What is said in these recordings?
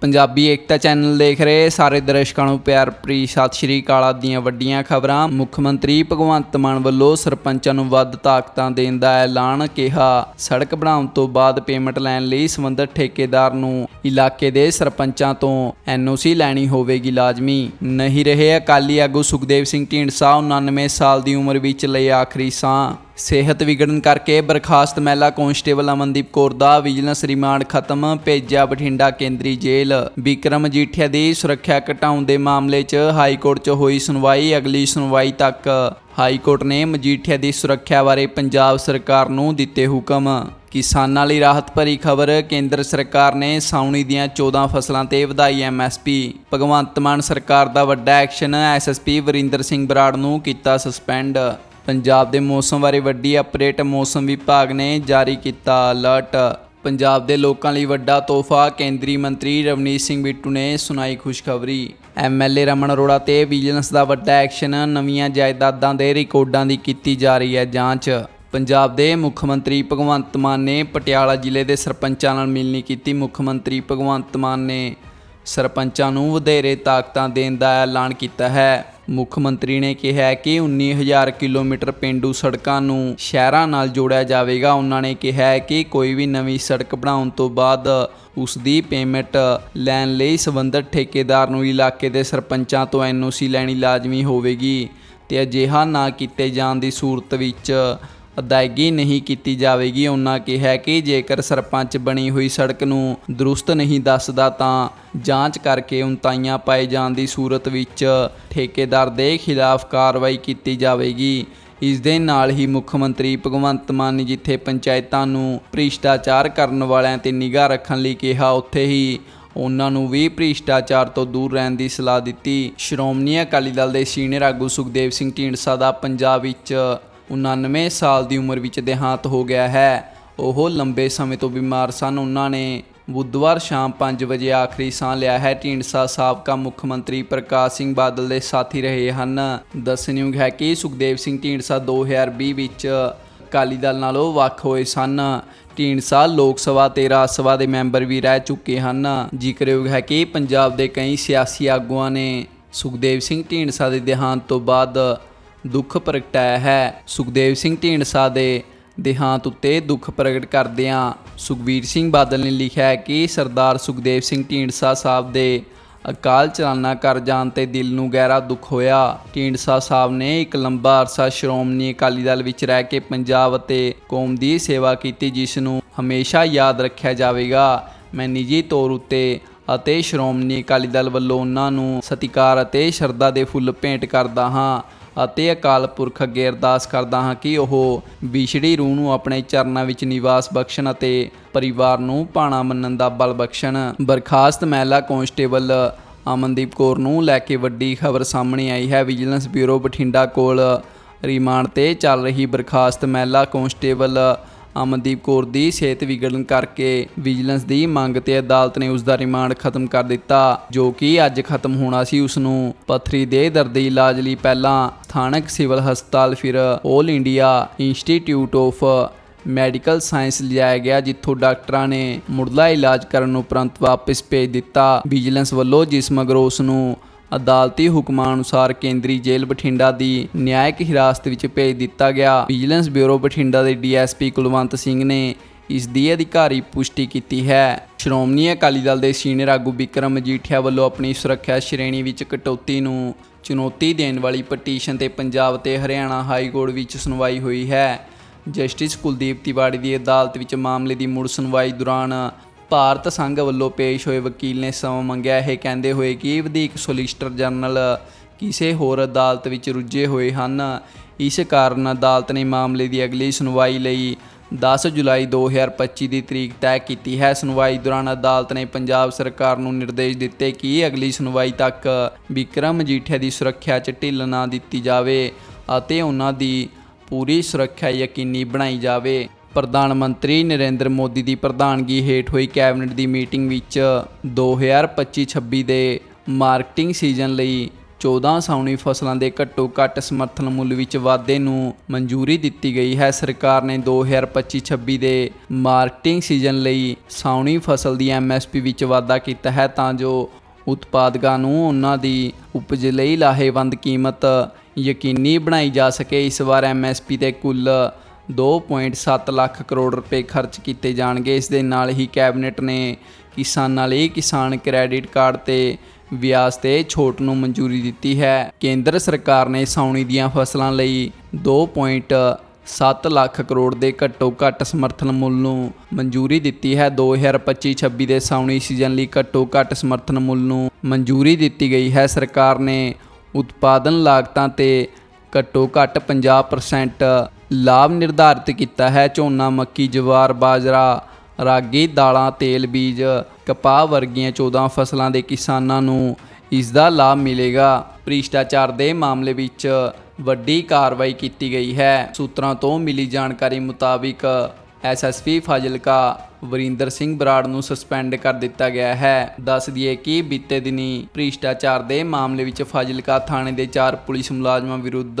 ਪੰਜਾਬੀ ਏਕਤਾ channel ਦੇਖ ਰਹੇ ਸਾਰੇ ਦਰਸ਼ਕਾਂ ਨੂੰ ਪਿਆਰ ਭਰੀ ਸਤਿ ਸ਼੍ਰੀ ਅਕਾਲ ਦੀਆਂ ਵੱਡੀਆਂ ਖਬਰਾਂ। ਮੁੱਖ ਮੰਤਰੀ ਭਗਵੰਤ ਮਾਨ ਵੱਲੋਂ ਸਰਪੰਚਾਂ ਨੂੰ ਵੱਧ ਤਾਕਤਾਂ ਦੇਣ ਦਾ ਐਲਾਨ ਕਿਹਾ। ਸੜਕ ਬਣਾਉਣ ਤੋਂ ਬਾਅਦ ਪੇਮੈਂਟ ਲੈਣ ਲਈ ਸੰਬੰਧਿਤ ਠੇਕੇਦਾਰ ਨੂੰ ਇਲਾਕੇ ਦੇ ਸਰਪੰਚਾਂ ਤੋਂ ਐਨਓਸੀ ਲੈਣੀ ਹੋਵੇਗੀ ਲਾਜ਼ਮੀ। ਨਹੀਂ ਰਹੇ ਅਕਾਲੀ ਆਗੂ ਸੁਖਦੇਵ ਸਿੰਘ ਢੀਂਡਸਾ 99 ਸਾਲ ਦੀ ਉਮਰ ਵਿੱਚ ਲਈ ਆਖਰੀ ਸਾਹ। ਸਿਹਤ ਵਿਗੜਨ ਕਰਕੇ ਬਰਖਾਸਤ ਮਹਿਲਾ ਕਾਂਸਟੇਬਲ ਅਮਨਦੀਪ ਕੌਰ ਦਾ ਵਿਜੀਲੈਂਸ ਰਿਮਾਂਡ ਖਤਮ, ਭੇਜਿਆ ਬਠਿੰਡਾ ਕੇਂਦਰੀ ਜੇਲ੍ਹ। ਵਿਕਰਮ ਮਜੀਠੀਆ ਦੀ ਸੁਰੱਖਿਆ ਘਟਾਉਣ ਦੇ ਮਾਮਲੇ 'ਚ ਹਾਈ ਕੋਰਟ 'ਚ ਹੋਈ ਸੁਣਵਾਈ, ਅਗਲੀ ਸੁਣਵਾਈ ਤੱਕ। ਹਾਈ ਕੋਰਟ ਨੇ ਮਜੀਠੀਆ ਦੀ ਸੁਰੱਖਿਆ ਬਾਰੇ ਪੰਜਾਬ ਸਰਕਾਰ ਨੂੰ ਦਿੱਤੇ ਹੁਕਮ। ਕਿਸਾਨਾਂ ਲਈ ਰਾਹਤ ਭਰੀ ਖਬਰ, ਕੇਂਦਰ ਸਰਕਾਰ ਨੇ ਸਾਉਣੀ ਦੀਆਂ 14 ਫਸਲਾਂ ਤੇ ਵਧਾਈ ਐਮਐਸਪੀ ਭਗਵੰਤ ਮਾਨ ਸਰਕਾਰ ਦਾ ਵੱਡਾ ਐਕਸ਼ਨ ਐਸਐਸਪੀ ਵਰਿੰਦਰ ਸਿੰਘ ਬਰਾੜ ਨੂੰ ਕੀਤਾ ਸਸਪੈਂਡ। ਪੰਜਾਬ ਦੇ ਮੌਸਮ ਬਾਰੇ ਵੱਡੀ ਅਪਡੇਟ ਮੌਸਮ ਵਿਭਾਗ ਨੇ ਜਾਰੀ ਕੀਤਾ ਅਲਰਟ। ਪੰਜਾਬ ਦੇ ਲੋਕਾਂ ਲਈ ਵੱਡਾ ਤੋਹਫਾ ਕੇਂਦਰੀ ਮੰਤਰੀ ਰਵਨੀਤ ਸਿੰਘ ਬਿੱਟੂ ਨੇ ਸੁਣਾਈ ਖੁਸ਼ਖਬਰੀ। ਐਮਐਲਏ ਰਮਨ ਅਰੋੜਾ ਤੇ ਵਿਜੀਲੈਂਸ ਦਾ ਵੱਡਾ ਐਕਸ਼ਨ ਨਵੀਆਂ ਜਾਇਦਾਦਾਂ ਦੇ ਰਿਕਾਰਡਾਂ ਦੀ ਕੀਤੀ ਜਾ ਰਹੀ ਹੈ ਜਾਂਚ। ਪੰਜਾਬ ਦੇ ਮੁੱਖ ਮੰਤਰੀ ਭਗਵੰਤ ਮਾਨ ਨੇ ਪਟਿਆਲਾ ਜ਼ਿਲ੍ਹੇ ਦੇ ਸਰਪੰਚਾਂ ਨਾਲ ਮਿਲਣੀ ਕੀਤੀ ਮੁੱਖ ਮੰਤਰੀ ਭਗਵੰਤ ਮਾਨ ਨੇ। ਸਰਪੰਚਾਂ ਨੂੰ ਵਧੇਰੇ ਤਾਕਤਾਂ ਦੇਣ ਦਾ ਐਲਾਨ ਕੀਤਾ ਹੈ। ਮੁੱਖ ਮੰਤਰੀ ਨੇ ਕਿਹਾ ਕਿ 19000 ਕਿਲੋਮੀਟਰ ਪਿੰਡੂ ਸੜਕਾਂ ਨੂੰ ਸ਼ਹਿਰਾਂ ਨਾਲ ਜੋੜਿਆ ਜਾਵੇਗਾ। ਉਹਨਾਂ ਨੇ ਕਿਹਾ ਕਿ ਕੋਈ ਵੀ ਨਵੀਂ ਸੜਕ ਬਣਾਉਣ ਤੋਂ ਬਾਅਦ ਉਸ ਦੀ ਪੇਮੈਂਟ ਲੈਣ ਲਈ ਸੰਬੰਧਿਤ ਠੇਕੇਦਾਰ ਨੂੰ ਇਲਾਕੇ ਦੇ ਸਰਪੰਚਾਂ ਤੋਂ ਐਨਓਸੀ ਲੈਣੀ ਲਾਜ਼ਮੀ ਹੋਵੇਗੀ ਤੇ ਅਜਿਹਾ ਨਾ ਕੀਤੇ ਜਾਣ ਦੀ ਸੂਰਤ ਵਿੱਚ ਅਦਾਇਗੀ ਨਹੀਂ ਕੀਤੀ ਜਾਵੇਗੀ। ਉਹਨਾਂ ਕਿਹਾ ਕਿ ਜੇਕਰ ਸਰਪੰਚ ਬਣੀ ਹੋਈ ਸੜਕ ਨੂੰ ਦਰੁਸਤ ਨਹੀਂ ਦੱਸਦਾ ਤਾਂ ਜਾਂਚ ਕਰਕੇ ਉਨਤਾਈਆਂ ਪਾਏ ਜਾਣ ਦੀ ਸੂਰਤ ਵਿੱਚ ਠੇਕੇਦਾਰ ਦੇ ਖਿਲਾਫ ਕਾਰਵਾਈ ਕੀਤੀ ਜਾਵੇਗੀ। ਇਸ ਦੇ ਨਾਲ ਹੀ ਮੁੱਖ ਮੰਤਰੀ ਭਗਵੰਤ ਮਾਨ ਨੇ ਜਿੱਥੇ ਪੰਚਾਇਤਾਂ ਨੂੰ ਭ੍ਰਿਸ਼ਟਾਚਾਰ ਕਰਨ ਵਾਲਿਆਂ ਤੇ ਨਿਗਾਹ ਰੱਖਣ ਲਈ ਕਿਹਾ, ਉੱਥੇ ਹੀ ਉਹਨਾਂ ਨੂੰ ਵੀ ਭ੍ਰਿਸ਼ਟਾਚਾਰ ਤੋਂ ਦੂਰ ਰਹਿਣ ਦੀ ਸਲਾਹ ਦਿੱਤੀ। ਸ਼੍ਰੋਮਣੀ ਅਕਾਲੀ ਦਲ ਦੇ ਸੀਨੀਅਰ ਆਗੂ ਸੁਖਦੇਵ ਸਿੰਘ ਢੀਂਡਸਾ ਦਾ ਪੰਜਾਬ ਵਿੱਚ 99 ਸਾਲ ਦੀ ਉਮਰ ਵਿੱਚ ਦੇਹਾਂਤ ਹੋ ਗਿਆ ਹੈ। ਉਹ ਲੰਬੇ ਸਮੇਂ ਤੋਂ ਬਿਮਾਰ ਸਨ। ਉਹਨਾਂ ਨੇ ਬੁੱਧਵਾਰ ਸ਼ਾਮ 5 ਵਜੇ ਆਖਰੀ ਸਾਹ ਲਿਆ ਹੈ। ਢੀਂਡਸਾ ਸਾਬਕਾ ਮੁੱਖ ਮੰਤਰੀ ਪ੍ਰਕਾਸ਼ ਸਿੰਘ ਬਾਦਲ ਦੇ ਸਾਥੀ ਰਹੇ ਹਨ। ਦੱਸਣਯੋਗ ਹੈ ਕਿ ਸੁਖਦੇਵ ਸਿੰਘ ਢੀਂਡਸਾ 2020 ਵਿੱਚ ਅਕਾਲੀ ਦਲ ਨਾਲੋਂ ਵੱਖ ਹੋਏ ਸਨ। ਢੀਂਡਸਾ ਲੋਕ ਸਭਾ ਤੇ ਰਾਜ ਸਭਾ ਦੇ ਮੈਂਬਰ ਵੀ ਰਹਿ ਚੁੱਕੇ ਹਨ। ਜ਼ਿਕਰਯੋਗ ਹੈ ਕਿ ਪੰਜਾਬ ਦੇ ਕਈ ਸਿਆਸੀ ਆਗੂਆਂ ਨੇ ਸੁਖਦੇਵ ਸਿੰਘ ਢੀਂਡਸਾ ਦੇ ਦੇਹਾਂਤ ਤੋਂ ਬਾਅਦ ਦੁੱਖ ਪ੍ਰਗਟਾਇਆ ਹੈ। ਸੁਖਦੇਵ ਸਿੰਘ ਢੀਂਡਸਾ ਦੇ ਦੇਹਾਂਤ ਉੱਤੇ ਦੁੱਖ ਪ੍ਰਗਟ ਕਰਦਿਆਂ ਸੁਖਬੀਰ ਸਿੰਘ ਬਾਦਲ ਨੇ ਲਿਖਿਆ ਹੈ ਕਿ ਸਰਦਾਰ ਸੁਖਦੇਵ ਸਿੰਘ ਢੀਂਡਸਾ ਸਾਹਿਬ ਦੇ ਅਕਾਲ ਚਲਾਣਾ ਕਰ ਜਾਣ ਤੇ ਦਿਲ ਨੂੰ ਗਹਿਰਾ ਦੁੱਖ ਹੋਇਆ। ਢੀਂਡਸਾ ਸਾਹਿਬ ਨੇ ਇੱਕ ਲੰਬਾ ਅਰਸਾ ਸ਼੍ਰੋਮਣੀ ਅਕਾਲੀ ਦਲ ਵਿੱਚ ਰਹਿ ਕੇ ਪੰਜਾਬ ਅਤੇ ਕੌਮ ਦੀ ਸੇਵਾ ਕੀਤੀ, ਜਿਸ ਨੂੰ ਹਮੇਸ਼ਾ ਯਾਦ ਰੱਖਿਆ ਜਾਵੇਗਾ। ਮੈਂ ਨਿੱਜੀ ਤੌਰ ਉੱਤੇ ਅਤੇ ਸ਼੍ਰੋਮਣੀ ਅਕਾਲੀ ਦਲ ਵੱਲੋਂ ਉਹਨਾਂ ਨੂੰ ਸਤਿਕਾਰ ਅਤੇ ਸ਼ਰਧਾ ਦੇ ਫੁੱਲ ਭੇਂਟ ਕਰਦਾ ਹਾਂ। ਅਤੇ ਅਕਾਲ ਪੁਰਖ ਅੱਗੇ ਅਰਦਾਸ ਕਰਦਾ ਹਾਂ ਕਿ ਉਹ ਵਿਛੜੀ ਰੂਹ ਨੂੰ ਆਪਣੇ ਚਰਨਾਂ ਵਿੱਚ ਨਿਵਾਸ ਬਖਸ਼ਣ ਅਤੇ ਪਰਿਵਾਰ ਨੂੰ ਪਾਣਾ ਮੰਨਣ ਦਾ ਬਲ ਬਖਸ਼ਣ। ਬਰਖਾਸਤ ਮਹਿਲਾ ਕਾਂਸਟੇਬਲ ਅਮਨਦੀਪ ਕੌਰ ਨੂੰ ਲੈ ਕੇ ਵੱਡੀ ਖਬਰ ਸਾਹਮਣੇ ਆਈ ਹੈ। ਵਿਜੀਲੈਂਸ ਬਿਊਰੋ ਬਠਿੰਡਾ ਕੋਲ ਰਿਮਾਂਡ ਤੇ ਚੱਲ ਰਹੀ ਬਰਖਾਸਤ ਮਹਿਲਾ ਕਾਂਸਟੇਬਲ ਅਮਨਦੀਪ ਕੌਰ ਦੀ ਸਿਹਤ ਵਿਗੜਨ ਕਰਕੇ ਵਿਜੀਲੈਂਸ ਦੀ ਮੰਗ ਤੇ ਅਦਾਲਤ ਨੇ ਉਸ ਦਾ ਰਿਮਾਂਡ ਖਤਮ ਕਰ ਦਿੱਤਾ, ਜੋ ਕਿ ਅੱਜ ਖਤਮ ਹੋਣਾ ਸੀ ਉਸ ਨੂੰ ਪੱਥਰੀ ਦੇ ਦਰਦੀ ਇਲਾਜ ਲਈ ਪਹਿਲਾਂ ਸਥਾਨਕ ਸਿਵਲ ਹਸਪਤਾਲ, ਫਿਰ 올 India Institute of Medical Science ਲਿਜਾਇਆ ਗਿਆ, ਜਿੱਥੋਂ ਡਾਕਟਰਾਂ ਨੇ ਮੁੱਢਲਾ ਇਲਾਜ ਕਰਨ ਉਪਰੰਤ ਵਾਪਸ ਭੇਜ ਦਿੱਤਾ। ਵਿਜੀਲੈਂਸ ਵੱਲੋਂ ਜਿਸ ਮਗਰੋਂ ਉਸ ਨੂੰ ਅਦਾਲਤੀ ਹੁਕਮਾਂ ਅਨੁਸਾਰ ਕੇਂਦਰੀ ਜੇਲ੍ਹ ਬਠਿੰਡਾ ਦੀ ਨਿਆਇਕ ਹਿਰਾਸਤ ਵਿੱਚ ਭੇਜ ਦਿੱਤਾ ਗਿਆ। ਵਿਜੀਲੈਂਸ ਬਿਊਰੋ ਬਠਿੰਡਾ ਦੇ ਡੀਐਸਪੀ ਕੁਲਵੰਤ ਸਿੰਘ ਨੇ ਇਸ ਦੀ ਅਧਿਕਾਰੀ ਪੁਸ਼ਟੀ ਕੀਤੀ ਹੈ। ਸ਼੍ਰੋਮਣੀ ਅਕਾਲੀ ਦਲ ਦੇ ਸੀਨੀਅਰ ਆਗੂ ਵਿਕਰਮ ਮਜੀਠੀਆ ਵੱਲੋਂ ਆਪਣੀ ਸੁਰੱਖਿਆ ਸ਼੍ਰੇਣੀ ਵਿੱਚ ਕਟੌਤੀ ਨੂੰ ਚੁਣੌਤੀ ਦੇਣ ਵਾਲੀ ਪਟੀਸ਼ਨ ਤੇ ਪੰਜਾਬ ਤੇ ਹਰਿਆਣਾ ਹਾਈ ਕੋਰਟ ਵਿੱਚ ਸੁਣਵਾਈ ਹੋਈ ਹੈ। ਜਸਟਿਸ ਕੁਲਦੀਪ ਤਿਵਾੜੀ ਦੀ ਅਦਾਲਤ ਵਿੱਚ ਮਾਮਲੇ ਦੀ ਮੁੜ ਸੁਣਵਾਈ ਦੌਰਾਨ ਭਾਰਤ ਸੰਘ ਵੱਲੋਂ ਪੇਸ਼ ਹੋਏ ਵਕੀਲ ਨੇ ਸਮਾਂ ਮੰਗਿਆ। ਇਹ ਕਹਿੰਦੇ ਹੋਏ ਕਿ ਵਧੀਕ ਸੋਲਿਸਿਟਰ ਜਨਰਲ ਕਿਸੇ ਹੋਰ ਅਦਾਲਤ ਵਿੱਚ ਰੁੱਝੇ ਹੋਏ ਹਨ। ਇਸ ਕਾਰਨ ਅਦਾਲਤ ਨੇ ਮਾਮਲੇ ਦੀ ਅਗਲੀ ਸੁਣਵਾਈ ਲਈ 10 ਜੁਲਾਈ 2025 ਦੀ ਤਰੀਕ ਤੈਅ ਕੀਤੀ ਹੈ। ਸੁਣਵਾਈ ਦੌਰਾਨ ਅਦਾਲਤ ਨੇ ਪੰਜਾਬ ਸਰਕਾਰ ਨੂੰ ਨਿਰਦੇਸ਼ ਦਿੱਤੇ ਕਿ ਅਗਲੀ ਸੁਣਵਾਈ ਤੱਕ ਵਿਕਰਮ ਮਜੀਠੀਆ ਦੀ ਸੁਰੱਖਿਆ 'ਚ ਢਿੱਲ ਨਾ ਦਿੱਤੀ ਜਾਵੇ ਅਤੇ ਉਹਨਾਂ ਦੀ ਪੂਰੀ ਸੁਰੱਖਿਆ ਯਕੀਨੀ ਬਣਾਈ ਜਾਵੇ। ਪ੍ਰਧਾਨ ਮੰਤਰੀ ਨਰਿੰਦਰ ਮੋਦੀ ਦੀ ਪ੍ਰਧਾਨਗੀ ਹੇਠ ਹੋਈ ਕੈਬਨਿਟ ਦੀ ਮੀਟਿੰਗ ਵਿੱਚ 2025-26 ਦੇ ਮਾਰਕੀਟਿੰਗ ਸੀਜ਼ਨ ਲਈ 14 ਸਾਉਣੀ ਫਸਲਾਂ ਦੇ ਘੱਟੋ ਘੱਟ ਸਮਰਥਨ ਮੁੱਲ ਵਿੱਚ ਵਾਧੇ ਨੂੰ ਮਨਜ਼ੂਰੀ ਦਿੱਤੀ ਗਈ ਹੈ। ਸਰਕਾਰ ਨੇ 2025-26 ਦੇ ਮਾਰਕੀਟਿੰਗ ਸੀਜ਼ਨ ਲਈ ਸਾਉਣੀ ਫਸਲ ਦੀ ਐਮਐਸਪੀ ਵਿੱਚ ਵਾਧਾ ਕੀਤਾ ਹੈ ਤਾਂ ਜੋ ਉਤਪਾਦਕਾਂ ਨੂੰ ਉਹਨਾਂ ਦੀ ਉਪਜ ਲਈ ਲਾਹੇਵੰਦ ਕੀਮਤ ਯਕੀਨੀ ਬਣਾਈ ਜਾ ਸਕੇ। ਇਸ ਵਾਰ ਐਮਐਸਪੀ ਤੇ ਕੁੱਲ 2.7 ਲੱਖ ਕਰੋੜ ਰੁਪਏ ਖਰਚ ਕੀਤੇ ਜਾਣਗੇ। ਇਸ ਦੇ ਨਾਲ ਹੀ ਕੈਬਨਿਟ ਨੇ ਕਿਸਾਨਾਂ ਲਈ ਕਿਸਾਨ ਕ੍ਰੈਡਿਟ ਕਾਰਡ ਤੇ ਵਿਆਜ ਤੇ ਛੋਟ ਨੂੰ ਮਨਜ਼ੂਰੀ ਦਿੱਤੀ ਹੈ। ਕੇਂਦਰ ਸਰਕਾਰ ਨੇ ਸਾਉਣੀ ਦੀਆਂ ਫਸਲਾਂ ਲਈ 2.7 ਲੱਖ ਕਰੋੜ ਦੇ ਘੱਟੋ ਘੱਟ ਸਮਰਥਨ ਮੁੱਲ ਨੂੰ ਮਨਜ਼ੂਰੀ ਦਿੱਤੀ ਹੈ। 2025-26 ਦੇ ਸਾਉਣੀ ਸੀਜ਼ਨ ਲਈ ਘੱਟੋ ਘੱਟ ਸਮਰਥਨ ਮੁੱਲ ਨੂੰ ਮਨਜ਼ੂਰੀ ਦਿੱਤੀ ਗਈ ਹੈ। ਸਰਕਾਰ ਨੇ ਉਤਪਾਦਨ ਲਾਗਤਾਂ ਤੇ ਘੱਟੋ ਘੱਟ 50% ਲਾਭ ਨਿਰਧਾਰਿਤ ਕੀਤਾ ਹੈ। ਝੋਨਾ, ਮੱਕੀ, ਜਵਾਰ, ਬਾਜਰਾ, ਰਾਗੀ, ਦਾਲਾਂ, ਤੇਲ, ਬੀਜ, ਕਪਾਹ ਵਰਗੀਆਂ 14 ਫਸਲਾਂ ਦੇ ਕਿਸਾਨਾਂ ਨੂੰ ਇਸ ਦਾ ਲਾਭ ਮਿਲੇਗਾ। ਭ੍ਰਿਸ਼ਟਾਚਾਰ ਦੇ ਮਾਮਲੇ ਵਿੱਚ ਵੱਡੀ ਕਾਰਵਾਈ ਕੀਤੀ ਗਈ ਹੈ। ਸੂਤਰਾਂ ਤੋਂ ਮਿਲੀ ਜਾਣਕਾਰੀ ਮੁਤਾਬਿਕ ਐਸਐਸਪੀ ਫਾਜ਼ਿਲਕਾ ਵਰਿੰਦਰ ਸਿੰਘ ਬਰਾੜ ਨੂੰ ਸਸਪੈਂਡ ਕਰ ਦਿੱਤਾ ਗਿਆ ਹੈ। ਦੱਸ ਦਈਏ ਕਿ ਬੀਤੇ ਦਿਨੀ ਭ੍ਰਿਸ਼ਟਾਚਾਰ ਦੇ ਮਾਮਲੇ ਵਿੱਚ ਫਾਜ਼ਿਲਕਾ ਥਾਣੇ ਦੇ ਚਾਰ ਪੁਲਿਸ ਮੁਲਾਜ਼ਮਾਂ ਵਿਰੁੱਧ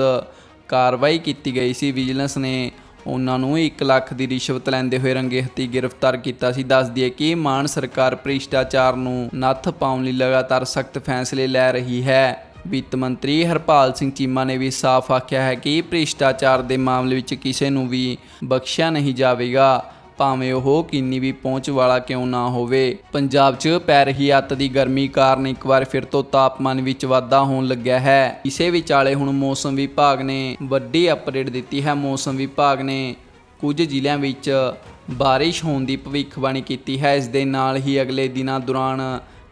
ਕਾਰਵਾਈ ਕੀਤੀ ਗਈ ਸੀ। ਵਿਜੀਲੈਂਸ ਨੇ ਉਹਨਾਂ ਨੂੰ 1 ਲੱਖ ਦੀ ਰਿਸ਼ਵਤ ਲੈਂਦੇ ਹੋਏ ਰੰਗੇ ਹੱਥੀ ਗ੍ਰਿਫਤਾਰ ਕੀਤਾ ਸੀ। ਦੱਸ ਦਈਏ ਕਿ ਮਾਨ ਸਰਕਾਰ ਭ੍ਰਿਸ਼ਟਾਚਾਰ ਨੂੰ ਨੱਥ ਪਾਉਣ ਲਈ ਲਗਾਤਾਰ ਸਖਤ ਫੈਸਲੇ ਲੈ ਰਹੀ ਹੈ। ਵਿੱਤ ਮੰਤਰੀ ਹਰਪਾਲ ਸਿੰਘ ਚੀਮਾ ਨੇ ਵੀ ਸਾਫ਼ ਆਖਿਆ ਹੈ ਕਿ ਭ੍ਰਿਸ਼ਟਾਚਾਰ ਦੇ ਮਾਮਲੇ ਵਿੱਚ ਕਿਸੇ ਨੂੰ ਵੀ ਬਖਸ਼ਿਆ ਨਹੀਂ ਜਾਵੇਗਾ। ਭਾਵੇਂ ਉਹ ਕਿੰਨੀ ਵੀ ਪਹੁੰਚ ਵਾਲਾ ਕਿਉਂ ਨਾ ਹੋਵੇ। ਪੰਜਾਬ 'ਚ ਪੈ ਰਹੀ ਅੱਤ ਦੀ ਗਰਮੀ ਕਾਰਨ ਇੱਕ ਵਾਰ ਫਿਰ ਤੋਂ ਤਾਪਮਾਨ ਵਿੱਚ ਵਾਧਾ ਹੋਣ ਲੱਗਿਆ ਹੈ। ਇਸੇ ਵਿਚਾਲੇ ਹੁਣ ਮੌਸਮ ਵਿਭਾਗ ਨੇ ਵੱਡੀ ਅਪਡੇਟ ਦਿੱਤੀ ਹੈ। ਮੌਸਮ ਵਿਭਾਗ ਨੇ ਕੁਝ ਜ਼ਿਲ੍ਹਿਆਂ ਵਿੱਚ ਬਾਰਿਸ਼ ਹੋਣ ਦੀ ਭਵਿੱਖਬਾਣੀ ਕੀਤੀ ਹੈ। ਇਸ ਦੇ ਨਾਲ ਹੀ ਅਗਲੇ ਦਿਨਾਂ ਦੌਰਾਨ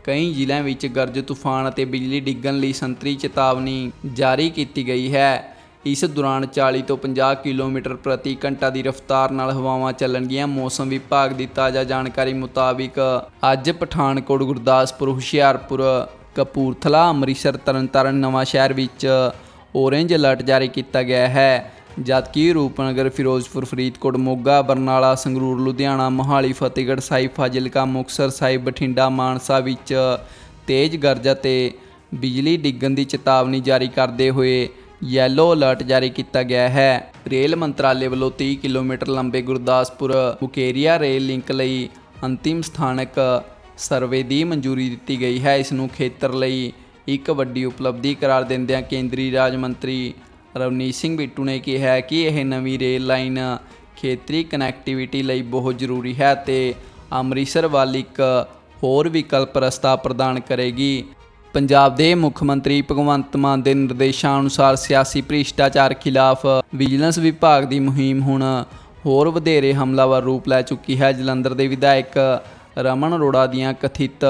ਕਈ ਜ਼ਿਲ੍ਹਿਆਂ ਵਿੱਚ ਗਰਜ ਤੂਫਾਨ ਅਤੇ ਬਿਜਲੀ ਡਿੱਗਣ ਲਈ ਸੰਤਰੀ ਚੇਤਾਵਨੀ ਜਾਰੀ ਕੀਤੀ ਗਈ ਹੈ। ਇਸ ਦੌਰਾਨ 40 ਤੋਂ 50 ਕਿਲੋਮੀਟਰ ਪ੍ਰਤੀ ਘੰਟਾ ਦੀ ਰਫ਼ਤਾਰ ਨਾਲ ਹਵਾਵਾਂ ਚੱਲਣਗੀਆਂ। ਮੌਸਮ ਵਿਭਾਗ ਦੀ ਤਾਜ਼ਾ ਜਾਣਕਾਰੀ ਮੁਤਾਬਿਕ ਅੱਜ ਪਠਾਨਕੋਟ, ਗੁਰਦਾਸਪੁਰ, ਹੁਸ਼ਿਆਰਪੁਰ, ਕਪੂਰਥਲਾ, ਅੰਮ੍ਰਿਤਸਰ, ਤਰਨਤਾਰਨ ਨਵਾਂ ਸ਼ਹਿਰ ਵਿੱਚ ਔਰੇਂਜ ਅਲਰਟ ਜਾਰੀ ਕੀਤਾ ਗਿਆ ਹੈ। ਜਦਕਿ ਰੂਪਨਗਰ, ਫਿਰੋਜ਼ਪੁਰ, ਫਰੀਦਕੋਟ, ਮੋਗਾ, ਬਰਨਾਲਾ, ਸੰਗਰੂਰ, ਲੁਧਿਆਣਾ, ਮੋਹਾਲੀ, ਫਤਿਹਗੜ੍ਹ ਸਾਹਿਬ, ਫਾਜ਼ਿਲਕਾ, ਮੁਕਤਸਰ ਸਾਹਿਬ, ਬਠਿੰਡਾ, ਮਾਨਸਾ ਵਿੱਚ ਤੇਜ਼ ਗਰਜ ਅਤੇ ਬਿਜਲੀ ਡਿੱਗਣ ਦੀ ਚੇਤਾਵਨੀ ਜਾਰੀ ਕਰਦੇ ਹੋਏ ਯੈਲੋ ਅਲਰਟ ਜਾਰੀ ਕੀਤਾ ਗਿਆ ਹੈ। ਰੇਲ ਮੰਤਰਾਲੇ ਵੱਲੋਂ 30 ਕਿਲੋਮੀਟਰ ਲੰਬੇ ਗੁਰਦਾਸਪੁਰ, ਮੁਕੇਰੀਆ ਰੇਲ ਲਿੰਕ ਲਈ ਅੰਤਿਮ ਸਥਾਨਕ ਸਰਵੇ ਦੀ ਮਨਜ਼ੂਰੀ ਦਿੱਤੀ ਗਈ ਹੈ। ਇਸ ਨੂੰ ਖੇਤਰ ਲਈ ਇੱਕ ਵੱਡੀ ਉਪਲਬਧੀ ਕਰਾਰ ਦਿੰਦਿਆਂ ਕੇਂਦਰੀ ਰਾਜ ਮੰਤਰੀ ਰਵਨੀਤ ਸਿੰਘ ਬਿੱਟੂ ਨੇ ਕਿਹਾ ਕਿ ਇਹ ਨਵੀਂ ਰੇਲ ਲਾਈਨ ਖੇਤਰੀ ਕਨੈਕਟੀਵਿਟੀ ਲਈ ਬਹੁਤ ਜ਼ਰੂਰੀ ਹੈ ਤੇ ਅੰਮ੍ਰਿਤਸਰ ਵੱਲ ਇੱਕ ਹੋਰ ਵਿਕਲਪ ਰਸਤਾ ਪ੍ਰਦਾਨ ਕਰੇਗੀ। ਪੰਜਾਬ ਦੇ ਮੁੱਖ ਮੰਤਰੀ ਭਗਵੰਤ ਮਾਨ ਦੇ ਨਿਰਦੇਸ਼ਾਂ ਅਨੁਸਾਰ ਸਿਆਸੀ ਭ੍ਰਿਸ਼ਟਾਚਾਰ ਖਿਲਾਫ ਵਿਜੀਲੈਂਸ ਵਿਭਾਗ ਦੀ ਮੁਹਿੰਮ ਹੁਣ ਹੋਰ ਵਧੇਰੇ ਹਮਲਾਵਰ ਰੂਪ ਲੈ ਚੁੱਕੀ ਹੈ। ਜਲੰਧਰ ਦੇ ਵਿਧਾਇਕ ਰਮਨ ਅਰੋੜਾ ਦੀਆਂ ਕਥਿਤ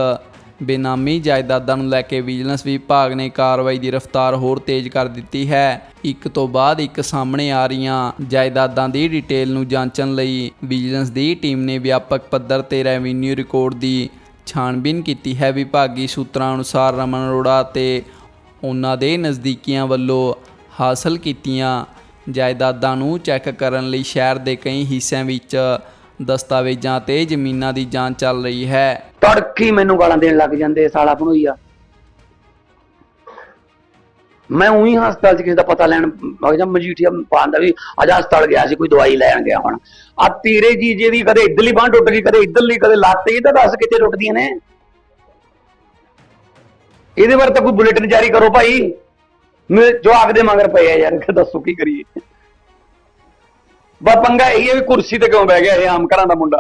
ਬੇਨਾਮੀ ਜਾਇਦਾਦਾਂ ਨੂੰ ਲੈ ਕੇ ਵਿਜੀਲੈਂਸ ਵਿਭਾਗ ਨੇ ਕਾਰਵਾਈ ਦੀ ਰਫ਼ਤਾਰ ਹੋਰ ਤੇਜ਼ ਕਰ ਦਿੱਤੀ ਹੈ। ਇੱਕ ਤੋਂ ਬਾਅਦ ਇੱਕ ਸਾਹਮਣੇ ਆ ਰਹੀਆਂ ਜਾਇਦਾਦਾਂ ਦੀ ਡਿਟੇਲ ਨੂੰ ਜਾਂਚਣ ਲਈ ਵਿਜੀਲੈਂਸ ਦੀ ਟੀਮ ਨੇ ਵਿਆਪਕ ਪੱਧਰ ਤੇ ਰੈਵਨਿਊ ਰਿਕਾਰਡ ਦੀ ਛਾਣਬੀਨ ਕੀਤੀ ਹੈ। ਵਿਭਾਗੀ ਸੂਤਰਾਂ ਅਨੁਸਾਰ ਰਮਨ ਅਰੋੜਾ ਤੇ ਉਹਨਾਂ ਦੇ ਨਜ਼ਦੀਕੀਆਂ ਵੱਲੋਂ ਹਾਸਲ ਕੀਤੀਆਂ ਜਾਇਦਾਦਾਂ ਨੂੰ ਚੈੱਕ ਕਰਨ ਲਈ ਸ਼ਹਿਰ ਦੇ ਕਈ ਹਿੱਸਿਆਂ ਵਿੱਚ ਦਸਤਾਵੇਜ਼ਾਂ ਤੇ ਜ਼ਮੀਨਾਂ ਦੀ ਜਾਂਚ ਚੱਲ ਰਹੀ ਹੈ। ਤੜਕੀ ਮੈਨੂੰ ਗਾਲਾਂ ਦੇਣ ਲੱਗ ਜਾਂਦੇ ਸਾਲਾ ਭਣੋਈਆ। ਮੈਂ ਉਹੀ ਹਸਪਤਾਲ ਚ ਕਿਸੇ ਦਾ ਪਤਾ ਲੈਣ ਵਗ ਜਾ ਮਜੀਠੀਆ ਪਾਉਂਦਾ ਵੀ ਅੱਜ ਹਸਪਤਾਲ ਗਿਆ ਸੀ, ਕੋਈ ਦਵਾਈ ਲੈਣ ਗਿਆ ਹੁਣ। ਆ ਤੇਰੇ ਜੀ ਜਿਹਦੀ ਕਦੇ ਇਧਰਲੀ ਬਾਂਹ ਟੁੱਟ ਗਈ, ਕਦੇ ਇਧਰਲੀ, ਕਦੇ ਲੱਤ, ਇਹ ਤਾਂ ਦੱਸ ਕਿੱਥੇ ਟੁੱਟਦੀਆਂ ਨੇ? ਇਹਦੇ ਬਾਰੇ ਤਾਂ ਕੋਈ ਬੁਲੇਟਿਨ ਜਾਰੀ ਕਰੋ ਭਾਈ। ਮੈਂ ਜੋ ਆਖਦੇ ਮਗਰ ਪਏ ਆ ਯਾਰ ਦੱਸੋ ਕੀ ਕਰੀਏ? ਬਾ ਪੰਗਾ ਇਹ ਹੈ ਵੀ ਕੁਰਸੀ ਤੇ ਕਿਉਂ ਬਹਿ ਗਿਆ ਇਹ ਆਮ ਘਰਾਂ ਦਾ ਮੁੰਡਾ?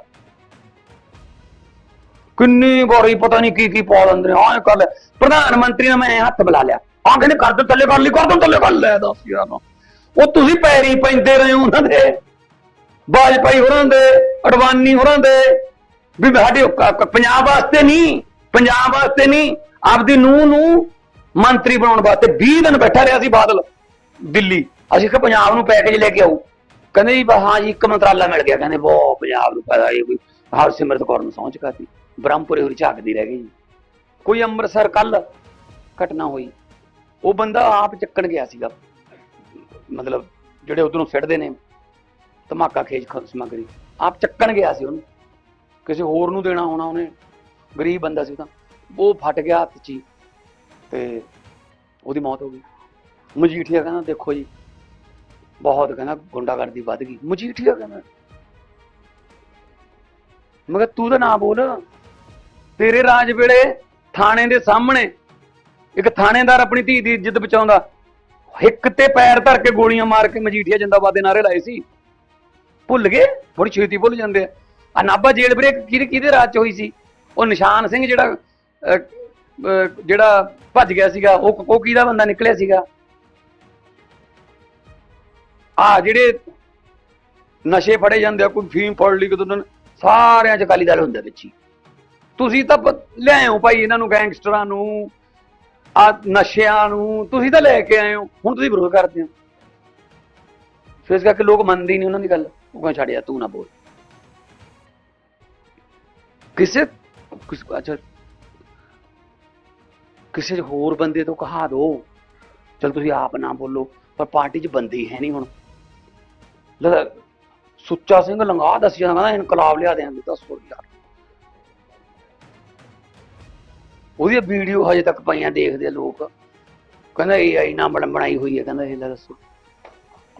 ਕਿੰਨੀ ਵਾਰੀ ਪਤਾ ਨਹੀਂ ਕੀ ਕੀ ਪਾ ਦਿੰਦੇ ਨੇ ਆਹ ਪ੍ਰਧਾਨ ਮੰਤਰੀ ਨੇ ਮੈਂ ਹੱਥ ਬੁਲਾ ਲਿਆ। ਆਹ ਕਹਿੰਦੇ ਕਰ ਦੋ ਥੱਲੇ ਕਰ ਲਈ, ਕਰ ਦੋ ਥੱਲੇ ਕਰ ਲੈ, ਦੱਸ ਯਾਰ। ਉਹ ਤੁਸੀਂ ਪੈਰੀ ਪੈਂਦੇ ਰਹੇ ਉਹਨਾਂ ਦੇ। ਬਾਜਪਾਈ ਹੋਰਾਂ ਦੇ, ਅਡਵਾਨੀ ਹੋਰਾਂ ਦੇ। ਵੀ ਸਾਡੇ ਪੰਜਾਬ ਵਾਸਤੇ ਨਹੀਂ, ਪੰਜਾਬ ਵਾਸਤੇ ਨਹੀਂ, ਆਪਦੀ ਨੂੰ ਨੂੰ ਮੰਤਰੀ ਬਣਾਉਣ ਵਾਸਤੇ 20 ਦਿਨ ਬੈਠਾ ਰਿਹਾ ਸੀ ਬਾਦਲ, ਦਿੱਲੀ। ਅਸੀਂ ਕਿ ਪੰਜਾਬ ਨੂੰ ਪੈਕੇਜ ਲੈ ਕੇ ਆਉ ਕਹਿੰਦੇ ਜੀ, ਬਸ ਹਾਂ ਜੀ, ਇੱਕ ਮੰਤਰਾਲਾ ਮਿਲ ਗਿਆ। ਕਹਿੰਦੇ ਬਹੁਤ ਪੰਜਾਬ ਨੂੰ ਪਤਾ ਇਹ ਕੋਈ ਹਰਸਿਮਰਤ ਕੌਰ ਨੂੰ ਸਹੁੰ ਚੁਕਾਤੀ ਬ੍ਰਹਮਪੁਰੇ ਹੋਰੀ ਝਾਕਦੀ ਰਹਿ ਗਈ ਕੋਈ ਅੰਮ੍ਰਿਤਸਰ ਕੱਲ ਘਟਨਾ ਹੋਈ। ਉਹ ਬੰਦਾ ਆਪ ਚੱਕਣ ਗਿਆ ਸੀਗਾ। ਮਤਲਬ ਜਿਹੜੇ ਉਧਰੋਂ ਸਿੱਟਦੇ ਨੇ, ਧਮਾਕਾ ਖੇਜ ਖ- ਸਮੱਗਰੀ। ਆਪ ਚੱਕਣ ਗਿਆ ਸੀ ਉਹਨੂੰ। ਕਿਸੇ ਹੋਰ ਨੂੰ ਦੇਣਾ ਹੋਣਾ ਉਹਨੇ, ਗਰੀਬ ਬੰਦਾ ਸੀ ਤਾਂ। ਉਹ ਫਟ ਗਿਆ ਹੱਥ 'ਚ ਤੇ ਉਹਦੀ ਮੌਤ ਹੋ ਗਈ। ਮਜੀਠੀਆ ਕਹਿੰਦਾ, ਦੇਖੋ ਜੀ, ਬਹੁਤ ਕਹਿੰਦਾ ਗੁੰਡਾਗਰਦੀ ਵੱਧ ਗਈ। ਮਜੀਠੀਆ ਕਹਿੰਦਾ ਮਗਰ ਤੂੰ ਤਾਂ ਨਾ ਬੋਲ। ਤੇਰੇ ਰਾਜ ਵੇਲੇ ਥਾਣੇ ਦੇ ਸਾਹਮਣੇ ਇੱਕ ਥਾਣੇਦਾਰ ਆਪਣੀ ਧੀ ਦੀ ਇੱਜ਼ਤ ਬਚਾਉਂਦਾ। ਹਿੱਕ ਤੇ ਪੈਰ ਧਰ ਕੇ ਗੋਲੀਆਂ ਮਾਰ ਕੇ ਮਜੀਠੀਆ ਜਿੰਦਾਬਾਦ ਦੇ ਨਾਰੇ ਲਾਏ ਸੀ। ਭੁੱਲ ਗਏ? ਬੜੀ ਛੇਤੀ ਭੁੱਲ ਜਾਂਦੇ ਆ। ਆ ਨਾਭਾ ਜੇਲ੍ਹ ਬ੍ਰੇਕ ਕਿਹਦੇ ਕਿਹਦੇ ਰਾਜ ਚ ਹੋਈ ਸੀ? ਉਹ ਨਿਸ਼ਾਨ ਸਿੰਘ ਜਿਹੜਾ ਜਿਹੜਾ ਭੱਜ ਗਿਆ ਸੀਗਾ, ਉਹ ਉਹ ਕਿਹਦਾ ਬੰਦਾ ਨਿਕਲਿਆ ਸੀਗਾ? ਆ ਜਿਹੜੇ ਨਸ਼ੇ ਫੜੇ ਜਾਂਦੇ ਆ, ਕੋਈ ਫੀਮ ਫੜ ਲਈ ਕਿਦੋਂ ਸਾਰਿਆਂ ਚ ਅਕਾਲੀ ਦਲ ਹੁੰਦਾ ਵਿੱਚ ਹੀ। ਤੁਸੀਂ ਤਾਂ ਪ- ਲਿਆਏ ਹੋ ਭਾਈ, ਇਹਨਾਂ ਨੂੰ ਗੈਂਗਸਟਰਾਂ ਨੂੰ ਆ ਨਸ਼ਿਆਂ ਨੂੰ ਤੁਸੀਂ ਤਾਂ ਲੈ ਕੇ ਆਏ ਹੋ, ਹੁਣ ਤੁਸੀਂ ਵਿਰੋਧ ਕਰਦੇ ਹੋ। ਸੋ ਇਸ ਕਰਕੇ ਲੋਕ ਮੰਨਦੇ ਹੀ ਨਹੀਂ ਉਹਨਾਂ ਦੀ ਗੱਲ। ਉਹ ਕਹਿੰਦੇ, ਛੱਡ ਯਾਰ, ਤੂੰ ਨਾ ਬੋਲ। ਕਿਸੇ, ਕਿਸ, ਅੱਛਾ। ਕਿਸੇ ਹੋਰ ਬੰਦੇ ਤੋਂ ਕਹਾ ਦੋ। ਚਲ ਤੁਸੀਂ ਆਪ ਨਾ ਬੋਲੋ, ਪਰ ਪਾਰਟੀ 'ਚ ਬੰਦੇ ਹੀ ਹੈ ਨਹੀਂ ਹੁਣ। ਸੁੱਚਾ ਸਿੰਘ ਲੰਗਾ ਦੱਸਿਆ ਜਾਂਦਾ, ਕਹਿੰਦਾ ਇਨਕਲਾਬ ਲਿਆ ਦਿਆਂਗੇ, ਦੱਸੋ ਯਾਰ ਉਹਦੀ ਵੀਡੀਓ ਹਜੇ ਤੱਕ ਪਈਆਂ ਦੇਖਦੇ ਆ ਲੋਕ। ਕਹਿੰਦਾ ਇਹ ਆਈ ਨਾ ਬਣਾਈ ਹੋਈ ਹੈ ਕਹਿੰਦਾ ਇਹ ਲੈ ਦੱਸੋ।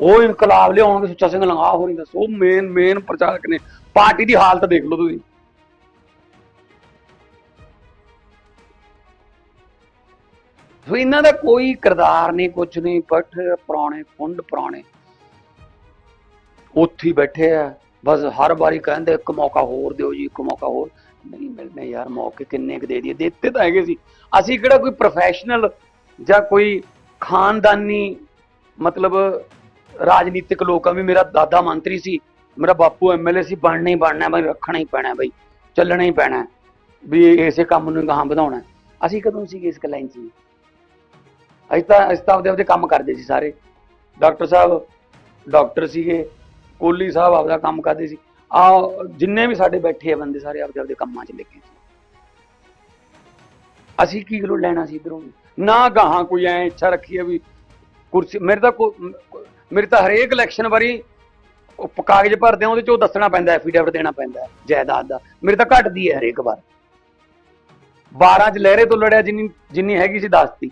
ਉਹ ਇਨਕਲਾਬ ਲਿਆਉਣਗੇ ਸੁੱਚਾ ਸਿੰਘ ਲੰਗਾ ਹੋ ਨਹੀਂ ਦੱਸੋ ਮੇਨ ਮੇਨ ਪ੍ਰਚਾਰਕ ਨੇ। ਪਾਰਟੀ ਦੀ ਹਾਲਤ ਦੇਖ ਲਓ ਤੁਸੀਂ। ਸੋ ਇਹਨਾਂ ਦਾ ਕੋਈ ਕਿਰਦਾਰ ਨਹੀਂ ਕੁਝ ਨਹੀਂ ਪੱਠ ਪੁਰਾਣੇ ਫੁੰਡ ਪੁਰਾਣੇ। ਉੱਥੇ ਬੈਠੇ ਆ। ਬਸ ਹਰ ਵਾਰੀ ਕਹਿੰਦੇ, ਇੱਕ ਮੌਕਾ ਹੋਰ ਦਿਓ ਜੀ, ਇੱਕ ਮੌਕਾ ਹੋਰ। ਨਹੀਂ ਮਿਲਨੇ ਯਾਰ, ਮੌਕੇ ਕਿੰਨੇ ਕੁ ਦੇ ਦਈਏ। ਦਿੱਤੇ ਤਾਂ ਹੈਗੇ ਸੀ। ਅਸੀਂ ਕਿਹੜਾ ਕੋਈ ਪ੍ਰੋਫੈਸ਼ਨਲ ਜਾਂ ਕੋਈ ਖਾਨਦਾਨੀ, ਮਤਲਬ ਰਾਜਨੀਤਿਕ ਲੋਕਾਂ ਵੀ ਮੇਰਾ ਦਾਦਾ ਮੰਤਰੀ ਸੀ, ਮੇਰਾ ਬਾਪੂ ਐਮਐਲਏ ਸੀ, ਬਣਨਾ ਹੀ ਬਣਨਾ, ਬਈ ਰੱਖਣਾ ਹੀ ਪੈਣਾ, ਬਈ ਚੱਲਣਾ ਹੀ ਪੈਣਾ ਵੀ ਇਸੇ ਕੰਮ ਨੂੰ ਗਾਹਾਂ ਵਧਾਉਣਾ। ਅਸੀਂ ਕਦੋਂ ਸੀਗੇ ਇਸ ਲਾਈਨ 'ਚ? ਅਸੀਂ ਤਾਂ ਅਸੀਂ ਤਾਂ ਆਪਦੇ ਆਪਦੇ ਕੰਮ ਕਰਦੇ ਸੀ ਸਾਰੇ। ਡਾਕਟਰ ਸਾਹਿਬ, ਡਾਕਟਰ ਸੀਗੇ ਕੋਲੀ ਸਾਹਿਬ ਆਪਦਾ ਕੰਮ ਕਰਦੇ ਸੀ। ਆ ਜਿੰਨੇ ਵੀ ਸਾਡੇ ਬੈਠੇ ਆ ਬੰਦੇ ਸਾਰੇ ਆਪਦੇ ਆਪਦੇ ਕੰਮਾਂ 'ਚ ਲੱਗੇ ਸੀ। ਅਸੀਂ ਕੀ ਕਿਲੋ ਲੈਣਾ ਸੀ ਇਧਰੋਂ? ਨਾ ਗਾਹਾਂ ਕੋਈ ਐ ਇੱਛਾ ਰੱਖੀ ਹੈ ਵੀ ਕੁਰਸੀ, ਮੇਰੇ ਤਾਂ ਕੋ- ਮੇਰੇ ਤਾਂ ਹਰੇਕ ਇਲੈਕਸ਼ਨ ਵਾਰੀ ਉਹ ਕਾਗਜ਼ ਭਰਦੇ ਆ, ਉਹਦੇ ਚ ਉਹ ਦੱਸਣਾ ਪੈਂਦਾ ਐਫੀਡੇਵਿਟ ਦੇਣਾ ਪੈਂਦਾ, ਜਾਇਦਾਦ ਦਾ। ਮੇਰੇ ਤਾਂ ਘਟਦੀ ਹੈ ਹਰੇਕ ਵਾਰ। 12 ਚ ਲਹਿਰੇ ਤੋਂ ਲੜਿਆ ਜਿੰਨੀ ਜਿੰਨੀ ਹੈਗੀ ਸੀ 10 ਦੀ।